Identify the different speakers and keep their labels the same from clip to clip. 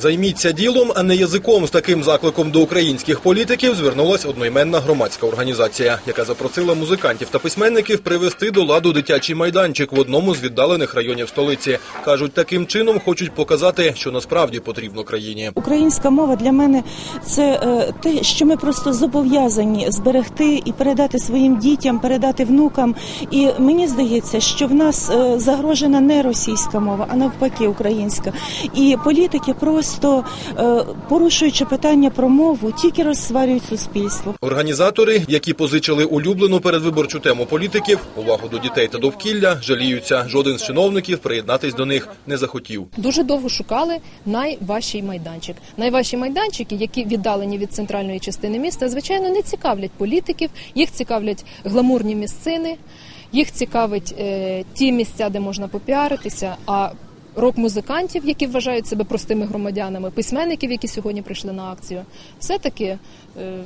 Speaker 1: Займіться ділом, а не язиком. З таким закликом до українських політиків звернулась одноіменна громадська організація, яка запросила музикантів та письменників привести до ладу дитячий майданчик в одному з віддалених районів столиці. кажуть, таким чином хочуть показати, що насправді потрібно країні.
Speaker 2: Українська мова для мене це е, те, що ми просто зобов'язані зберегти і передати своїм дітям, передати внукам. І мені здається, що в нас е, загрожена не російська мова, а навпаки українська. І політики просто е, порушуючи питання про мову, тільки розсварюють суспільство.
Speaker 1: Організатори, які позичили улюблену передвиборчу тему політиків, увагу до дітей та довкілля, жаліються. Жоден з чиновників приєднатись до них не захотів.
Speaker 3: Дуже довго шукали найважчий майданчик. Найважчі майданчики, які віддалені від центральної частини міста, звичайно, не цікавлять політиків. Їх цікавлять гламурні місцини, їх цікавить е, ті місця, де можна попіаритися. А рок-музикантів, які вважають себе простими громадянами, письменників, які сьогодні прийшли на акцію, все-таки, е,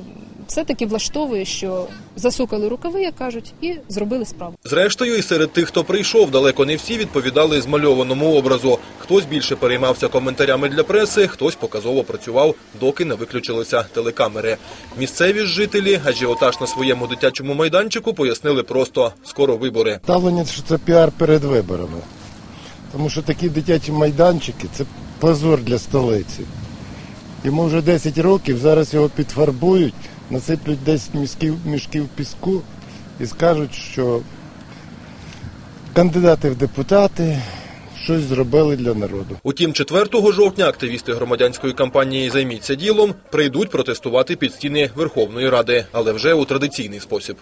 Speaker 3: все-таки влаштовує, що засукали рукави, як кажуть, і зробили справу.
Speaker 1: Зрештою, і серед тих, хто прийшов, далеко не всі відповідали змальованому образу. Хтось більше переймався коментарями для преси, хтось показово працював, доки не виключилися телекамери. Місцеві ж жителі ажіотаж на своєму дитячому майданчику пояснили просто скоро вибори.
Speaker 4: Ставлення, що це піар перед виборами. Тому що такі дитячі майданчики це позор для столиці. Йому вже 10 років, зараз його підфарбують, насиплють 10 мішків, мішків піску і скажуть, що кандидати в депутати щось зробили для народу.
Speaker 1: Утім, 4 жовтня активісти громадянської кампанії «Займіться ділом» прийдуть протестувати під стіни Верховної Ради, але вже у традиційний спосіб.